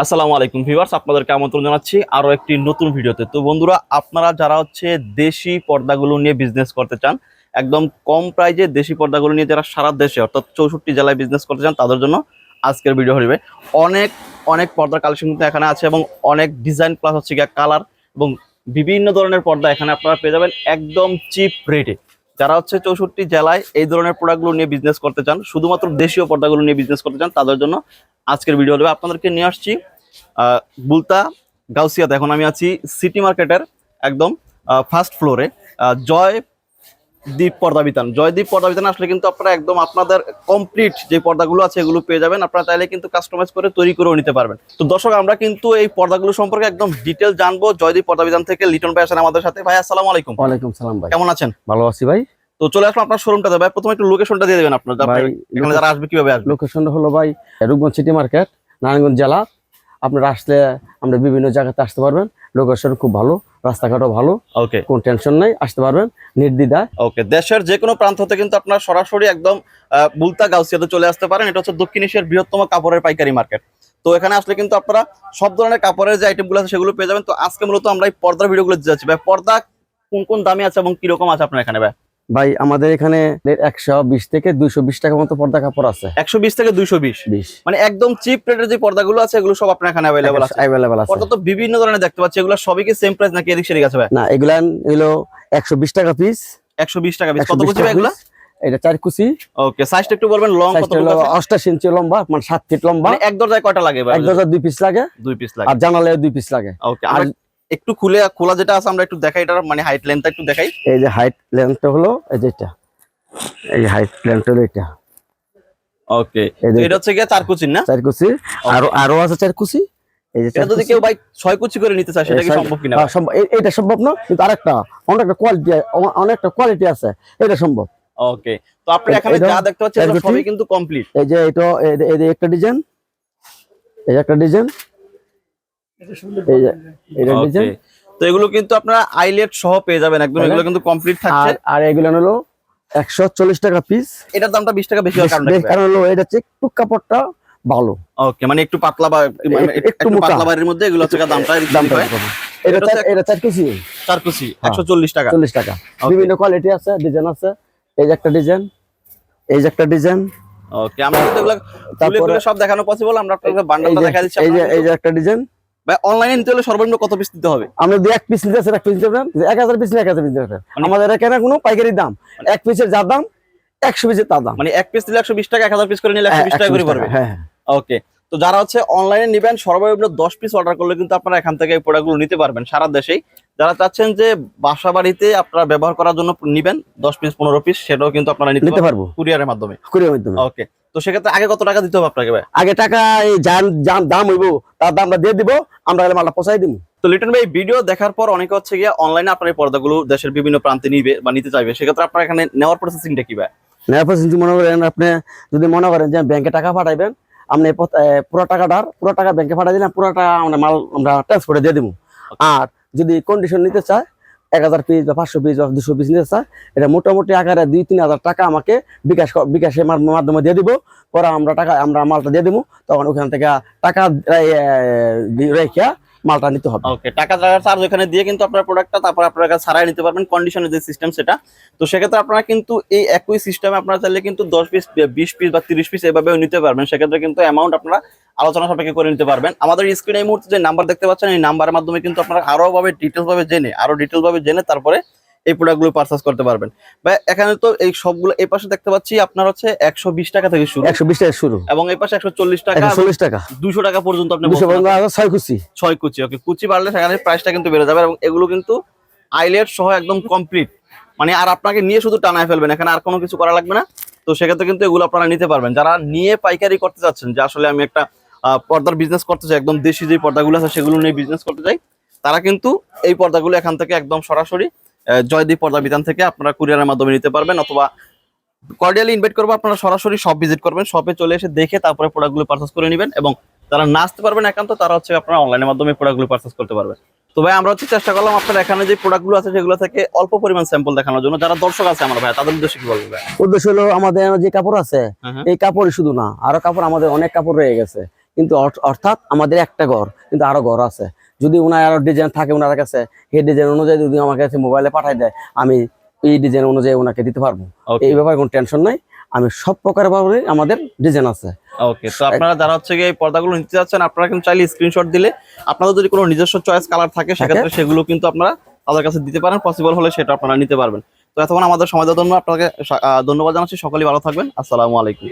আসসালামু আলাইকুম ভিউয়ার্স, আপনাদেরকে আমন্ত্রণ জানাচ্ছি আরও একটি নতুন ভিডিওতে। তো বন্ধুরা, আপনারা যারা হচ্ছে দেশি পর্দাগুলো নিয়ে বিজনেস করতে চান, একদম কম প্রাইজে দেশি পর্দাগুলো নিয়ে যারা সারা দেশে, অর্থাৎ চৌষট্টি জেলায় বিজনেস করতে চান, তাদের জন্য আজকের ভিডিও হইবে। অনেক অনেক পর্দার কালেকশন কিন্তু এখানে আছে এবং অনেক ডিজাইন প্লাস হচ্ছে কালার এবং বিভিন্ন ধরনের পর্দা এখানে আপনারা পেয়ে যাবেন একদম চিপ রেটে যারা হচ্ছে চৌষট্টি জেলায় এই ধরনের প্রোডাক্টগুলো নিয়ে বিজনেস করতে চান, শুধুমাত্র দেশীয় পর্দাগুলো নিয়ে বিজনেস করতে চান, তাদের জন্য আজকের ভিডিও হবে আপনাদেরকে নিয়ে আসছি বুলতা গাউসিয়াতে। এখন আমি আছি সিটি মার্কেটের একদম ফার্স্ট ফ্লোরে জয় দ্বীপ পর্দা বিতান। জয়দীপ পর্দা বিতান আসলে কিন্তু আপনারা একদম আপনাদের কমপ্লিট যে পর্দাগুলো আছে এগুলো পেয়ে যাবেন। আপনারা চাইলে কিন্তু কাস্টমাইজ করে তৈরি করেও নিতে পারবেন। তো দর্শক আমরা কিন্তু এই পর্দাগুলো সম্পর্কে একদম ডিটেল জানব। জয়দীপ পর্দা বিতান থেকে লিটন ভাই আছেন আমাদের সাথে। ভাই আসসালামু আলাইকুম। ওয়ালাইকুম সালাম ভাই। কেমন আছেন? ভালো আছি ভাই। তো চলে আসলাম আপনার শোরুমটা ভাই প্রথমে একটু লোকেশনটা দিয়ে দেবেন আপনার এখানে যারা আসবে কীভাবে আসবে? লোকেশনটা হলো ভাই রূপগঞ্জ সিটি মার্কেট নারায়ণগঞ্জ জেলা। আপনারা আসলে আমরা বিভিন্ন জায়গাতে আসতে পারবেন। লোকেশন খুব ভালো রাস্তাঘাটও ভালো ওকে কোন টেনশন নাই আসতে পারবেন নির্দ্বিধায়। ওকে দেশের যে কোনো প্রান্ত হতে কিন্তু আপনার সরাসরি একদম আহ, বুলতা গাউসিয়াতে চলে আসতে পারেন। এটা হচ্ছে দক্ষিণ এশিয়ার বৃহত্তম কাপড়ের পাইকারি মার্কেট তো এখানে আসলে কিন্তু আপনারা সব ধরনের কাপড়ের যে আইটেমগুলো আছে সেগুলো পেয়ে যাবেন। তো আজকে মূলত আমরা এই পর্দার ভিডিওগুলো দিতে যাচ্ছি। ভাই পর্দা কোন কোন দামে আছে এবং কীরকম আছে আপনার এখানে ভাই? ভাই আমাদের এখানে একশো বিশ থেকে দুইশো বিশ টাকা মতো পর্দা কাপড় আছে। একশো বিশ থেকে দুইশো বিশ? মানে একদম চিপ রেটের যে পর্দাগুলো আছে এগুলো সব আপনার এখানে অ্যাভেলেবল আছে। অ্যাভেলেবেল আছে। পর্দা তো বিভিন্ন ধরনের দেখতে পাচ্ছি এগুলো সবই কি সেম প্রাইস নাকি এদিক সেদিক আছে ভাই? না এগুলা হলো একশো বিশ টাকা পিস একশো বিশ টাকা পিস কত এগুলো? এটা চার কুচি। ওকে সাইজটা একটু বলবেন লং কত size হলো অষ্টাশি ইঞ্চি লম্বা মানে ফিট লম্বা। মানে এক দরজায় কয়টা লাগে এক দুই পিস লাগে। দুই পিস লাগে। আর জানালে দুই পিস লাগে। ওকে আমরা একটু খুলে খোলা যেটা আছে আমরা একটু দেখাই এটার মানে হাইট লেন্থটা একটু দেখাই। এই যে হাইট লেন্থটা হলো এই যে এটা। এই হাইট লেন্থ হলো এটা। ওকে এটা হচ্ছে গিয়ে চার কুচিন না? চার কুচি আরও আরও আছে চার কুচি এই যে এটা যদি কেউ ভাই ছয় কুচি করে নিতে চায় সেটা কি সম্ভব কিনা? হ্যাঁ, সম্ভব। এইটা সম্ভব না কিন্তু আরেকটা অনেকটা কোয়ালিটি অনেকটা কোয়ালিটি আছে। এটা সম্ভব। ওকে তো আপনি এখানে যা দেখতে পাচ্ছেন কুচি? সবই কিন্তু কমপ্লিট এই যে এটা এই যে- একটা ডিজাইন এই যে একটা ডিজাইন এটা ডিজাইন তো এগুলো কিন্তু আপনারা আইলেট সহ পেয়ে যাবেন একদম। এগুলো কিন্তু কমপ্লিট থাকছে। আর এগুলো হলো একশো চল্লিশ টাকা পিস এটার দামটা বিশ টাকা বেশি হওয়ার কারণ কারণ হলো এটা হচ্ছে একটু কাপড়টা ভালো ওকে মানে একটু পাতলা বা মানে একটু পাতলা বাড়ির মধ্যে এগুলো হচ্ছে দামটা দামটা। এটা এটা চার- হচ্ছে- এটা চার কুচি চার কুচি হ্যাঁ। একশো চল্লিশ টাকা। চল্লিশ টাকা। বিভিন্ন কোয়ালিটি আছে ডিজাইন আছে। এই যে একটা ডিজাইন এই যে একটা ডিজাইন ওকে আমরা এগুলো সব দেখানো পসিবল আমরা আপনাকে এই বান্ডলটা দেখা দিচ্ছি এই যে এই যে একটা ডিজাইন ভাই অনলাইনে নিতে হলে সর্বনিম্ন কত পিস দিতে হবে? আমরা যদি এক পিস নিতে চাই, এক পিস নিতে এক হাজার পিস এক হাজার পিস নিতে মানে- আমাদের এখানে কোনো পাইকারি দাম। এক পিসের যা দাম একশো পিসের তার দাম। মানে এক পিস দিলে একশো বিশ টাকা এক হাজার পিস করে নিলে একশো হ্যাঁ, বিশ টাকা করে পড়বে। হ্যাঁ হ্যাঁ। ওকে তো যারা হচ্ছে অনলাইনে নিবেন সর্বনিম্ন দশ পিস অর্ডার করলে কিন্তু আপনারা এখান থেকে এই প্রোডাক্টগুলো নিতে পারবেন সারা দেশেই। যারা চাচ্ছেন যে বাসা বাড়িতে আপনারা ব্যবহার করার জন্য নিবেন দশ পিস পনেরো পিস সেটাও কিন্তু আপনারা নিতে নিতে পারব। কুরিয়ারের মাধ্যমে। কুরিয়ার মাধ্যমে। ওকে তো সেক্ষেত্রে আগে কত টাকা দিতে হবে আপনাকে ভাই? আগে টাকা দাম হইব তার দামটা দিয়ে দিব আমরা মালটা পৌঁছাই দিব তো লিটন ভাই ভিডিও দেখার পর অনেকে হচ্ছে গিয়ে অনলাইনে আপনার এই পর্দাগুলো দেশের বিভিন্ন প্রান্তে নিবে বা নিতে চাইবে। সেক্ষেত্রে আপনার এখানে নেওয়ার প্রসেসিংটা কি ভাই? নেওয়ার প্রসেসিং মনে করেন আপনি যদি মনে করেন যে ব্যাংকে টাকা পাঠাইবেন আপনি পুরো টাকাটার পুরো টাকা ব্যাংকে পাঠাই দিলেন পুরো টাকা আমরা মাল আমরা ট্রান্সফারে দিয়ে দিব আর যদি কন্ডিশন নিতে চায় এক হাজার পিস বা পাঁচশো পিস বা দুশো পিস নিতে চায়, এটা মোটামুটি আকারে দুই, তিন হাজার টাকা আমাকে বিকাশ বিকাশের মাধ্যমে দিয়ে দিব। পরে আমরা টাকা আমরা মালটা দিয়ে দিব তখন ওখান থেকে টাকা রেখে মালটা নিতে হবে। ওকে, টাকা দেওয়ার চার্জ ওখানে দিয়ে কিন্তু আপনার প্রোডাক্টটা তারপর আপনার কাছে ছাড়াই নিতে পারবেন কন্ডিশনের যে সিস্টেম সেটা। তো সেক্ষেত্রে আপনারা কিন্তু এই একই সিস্টেমে আপনারা চাইলে কিন্তু দশ পিস বিশ পিস বা তিরিশ পিস এভাবেও নিতে পারবেন। সেক্ষেত্রে কিন্তু অ্যামাউন্ট আপনারা আলোচনা সাপেক্ষে করে নিতে পারবেন। আমাদের স্ক্রিনে এই মুহূর্তে যে নাম্বার দেখতে পাচ্ছেন, এই নাম্বারের মাধ্যমে কিন্তু আপনারা আরও ভাবে ডিটেলস ভাবে জেনে, আরও ডিটেলসভাবে জেনে তারপরে এই প্রোডাক্টগুলো পারচেস করতে পারবেন। বা এখানে তো এই সবগুলো এই পাশে দেখতে পাচ্ছি আপনার হচ্ছে একশো বিশ টাকা থেকে শুরু। একশো বিশ টাকা শুরু। এবং এই পাশে একশো চল্লিশ টাকা চল্লিশ টাকা। দুশো টাকা পর্যন্ত আপনি। ছয় খুশি ছয় কুচি ওকে কুচি বাড়লে সেখানে প্রাইসটা কিন্তু বেড়ে যাবে এবং এগুলো কিন্তু আইলেট সহ একদম কমপ্লিট মানে আর আপনাকে নিয়ে শুধু টানায় ফেলবেন এখানে আর কোনো কিছু করা লাগবে না। তো সেক্ষেত্রে কিন্তু এগুলো আপনারা নিতে পারবেন। যারা নিয়ে পাইকারি করতে চাচ্ছেন যে আসলে আমি একটা পর্দার বিজনেস করতে চাই একদম দেশি যে পর্দাগুলো আছে সেগুলো নিয়ে বিজনেস করতে চাই তারা কিন্তু এই পর্দাগুলো এখান থেকে একদম সরাসরি জয়দীপ পর্দা বিধান থেকে আপনারা কুরিয়ারের মাধ্যমে নিতে পারবেন অথবা কর্ডিয়ালি ইনভাইট করব আপনারা সরাসরি শপ ভিজিট করবেন শপে চলে এসে দেখে তারপরে প্রোডাক্টগুলো পারচেস করে নেবেন এবং যারা না আসতে পারবেন একান্ত তারা হচ্ছে আপনারা অনলাইনের মাধ্যমে প্রোডাক্টগুলো পারচেস করতে পারবেন। তো ভাই আমরা হচ্ছে চেষ্টা করলাম আপনার এখানে যে প্রোডাক্টগুলো আছে সেগুলো থেকে অল্প পরিমাণ স্যাম্পল দেখানোর জন্য। যারা দর্শক আছে আমার ভাই তাদের উদ্দেশ্যে কি বলব উদ্দেশ্য হলো আমাদের যে কাপড় আছে হ্যাঁ, হ্যাঁ। এই কাপড়ই শুধু না আরও কাপড় আমাদের অনেক কাপড় রয়ে গেছে। কিন্তু অর্থ- অর্থাৎ আমাদের একটা ঘর কিন্তু আরও ঘর আছে। যদি ওনার আরও ডিজাইন থাকে ওনার কাছে সেই ডিজাইন অনুযায়ী যদি আমার কাছে মোবাইলে পাঠাই দেয় আমি এই ডিজাইন অনুযায়ী ওনাকে দিতে পারব। এই ব্যাপারে কোনো টেনশন নাই। আমি সব প্রকার ভাবে আমাদের ডিজাইন আছে। ওকে তো আপনারা যারা হচ্ছে গিয়ে এই পর্দাগুলো নিতে যাচ্ছেন আপনারা কিন্তু চাইলে স্ক্রিনশট দিলে আপনাদের যদি কোনো নিজস্ব চয়েস কালার থাকে সেক্ষেত্রে সেগুলো কিন্তু আপনারা তাদের কাছে দিতে পারেন। পসিবল হলে সেটা আপনারা নিতে পারবেন। তো এতক্ষণ আমাদের সময় দেওয়ার জন্য আপনাকে ধন্যবাদ জানাচ্ছি। সকলেই ভালো থাকবেন। আসসালামু আলাইকুম।